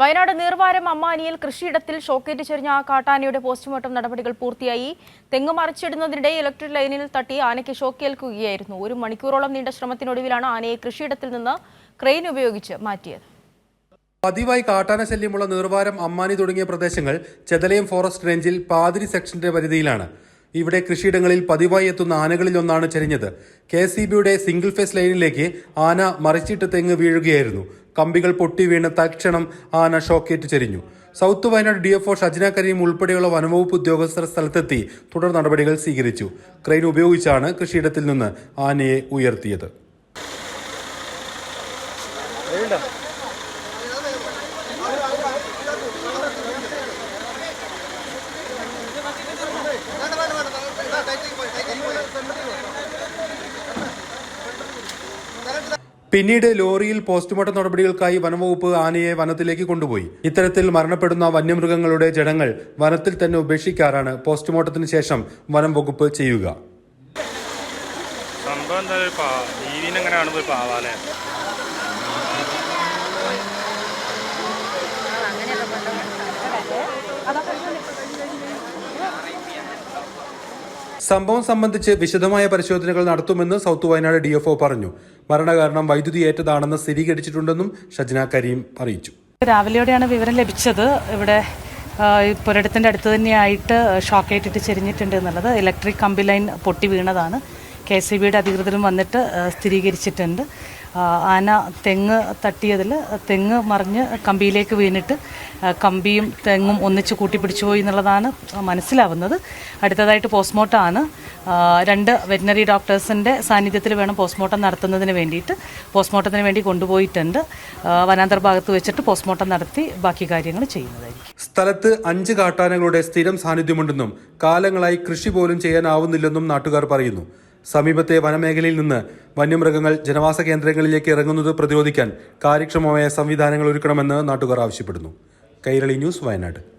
വയനാട് നീർവാരം അമ്മാനിയിൽ കൃഷിയിടത്തിൽ ഷോക്കേറ്റ് ചെരിഞ്ഞ ആ കാട്ടാനയുടെ പോസ്റ്റ്മോർട്ടം നടപടികൾ പൂർത്തിയായി. തെങ്ങ് മറിച്ചിടുന്നതിനിടെ ഇലക്ട്രിക് ലൈനിൽ തട്ടി ആനയ്ക്ക് ഷോക്കേൽക്കുകയായിരുന്നു. ഒരു മണിക്കൂറോളം നീണ്ട ശ്രമത്തിനൊടുവിലാണ് ആനയെ കൃഷിയിടത്തിൽ നിന്ന് ക്രെയിൻ ഉപയോഗിച്ച് മാറ്റിയത്. പതിവായി കാട്ടാന ശല്യമുള്ള നീർവാരം അമ്മാനി തുടങ്ങിയ പ്രദേശങ്ങൾ ചെതലയം ഫോറസ്റ്റ് റേഞ്ചിൽ പാതിരി സെക്ഷന്റെ പരിധിയിലാണ്. ഇവിടെ കൃഷിയിടങ്ങളിൽ പതിവായി എത്തുന്ന ആനകളിൽ ഒന്നാണ് ചരിഞ്ഞത്. കെ സി ബിയുടെ സിംഗിൾ ഫേസ് ലൈനിലേക്ക് ആന മറിച്ചിട്ട് തെങ്ങ് വീഴുകയായിരുന്നു. കമ്പികൾ പൊട്ടി വീണ് തക്ഷണം ആന ഷോക്കേറ്റ് ചരിഞ്ഞു. South Wayanad D F O Shajna Kareem ഉൾപ്പെടെയുള്ള വനംവകുപ്പ് ഉദ്യോഗസ്ഥർ സ്ഥലത്തെത്തി തുടർ നടപടികൾ സ്വീകരിച്ചു. ക്രെയിൻ ഉപയോഗിച്ചാണ് കൃഷിയിടത്തിൽ നിന്ന് ആനയെ ഉയർത്തിയത്. പിന്നീട് ലോറിയിൽ പോസ്റ്റ്മോർട്ടം നടപടികൾക്കായി വനംവകുപ്പ് ആനയെ വനത്തിലേക്ക് കൊണ്ടുപോയി. ഇത്തരത്തിൽ മരണപ്പെടുന്ന വന്യമൃഗങ്ങളുടെ ജഡങ്ങൾ വനത്തിൽ തന്നെ ഉപേക്ഷിക്കാറാണ് പോസ്റ്റ്മോർട്ടത്തിന് ശേഷം വനം വകുപ്പ് ചെയ്യുക. സംഭവം എന്താ? സംഭവം സംബന്ധിച്ച് വിശദമായ പരിശോധനകൾ നടത്തുമെന്ന് സൗത്ത് വയനാട് ഡിഎഫ്ഒ പറഞ്ഞു. മരണകാരണം വൈദ്യുതി ഏറ്റതാണെന്ന് സ്ഥിരീകരിച്ചിട്ടുണ്ടെന്നും ഷജ്ന കരീം അറിയിച്ചു. രാവിലെയോടെയാണ് വിവരം ലഭിച്ചത്. ഇവിടെ പുരടത്തിന്റെ അടുത്ത് തന്നെയായിട്ട് ഷോക്കേറ്റിട്ട് ചെരിഞ്ഞിട്ടുണ്ട് എന്നുള്ളത്. ഇലക്ട്രിക് കമ്പി ലൈൻ പൊട്ടി വീണതാണ്. കെ എസ് ഇ ബിയുടെ അധികൃതരും വന്നിട്ട് സ്ഥിരീകരിച്ചിട്ടുണ്ട്. ആന തെങ്ങ് തട്ടിയതിൽ തെങ്ങ് മറിഞ്ഞ് കമ്പിയിലേക്ക് വീണിട്ട് കമ്പിയും തെങ്ങും ഒന്നിച്ച് കൂട്ടിപ്പിടിച്ചു പോയി എന്നുള്ളതാണ് മനസ്സിലാവുന്നത്. അടുത്തതായിട്ട് പോസ്റ്റ്മോർട്ടമാണ് രണ്ട് വെറ്റിനറി ഡോക്ടേഴ്സിന്റെ സാന്നിധ്യത്തിൽ വേണം പോസ്റ്റ്മോർട്ടം നടത്തുന്നതിന് വേണ്ടിയിട്ട്. പോസ്റ്റ്മോർട്ടത്തിന് വേണ്ടി കൊണ്ടുപോയിട്ടുണ്ട്. വനാന്തർ ഭാഗത്ത് വെച്ചിട്ട് പോസ്റ്റ്മോർട്ടം നടത്തി ബാക്കി കാര്യങ്ങൾ ചെയ്യുന്നതായിരിക്കും. സ്ഥലത്ത് അഞ്ച് കാട്ടാനകളുടെ സ്ഥിരം സാന്നിധ്യമുണ്ടെന്നും കാലങ്ങളായി കൃഷി പോലും ചെയ്യാനാവുന്നില്ലെന്നും നാട്ടുകാർ പറയുന്നു. സമീപത്തെ വനമേഖലയിൽ നിന്ന് വന്യമൃഗങ്ങൾ ജനവാസ കേന്ദ്രങ്ങളിലേക്ക് ഇറങ്ങുന്നത് പ്രതിരോധിക്കാൻ കാര്യക്ഷമമായ സംവിധാനങ്ങൾ ഒരുക്കണമെന്ന് നാട്ടുകാർ ആവശ്യപ്പെടുന്നു. കൈരളി ന്യൂസ് വയനാട്.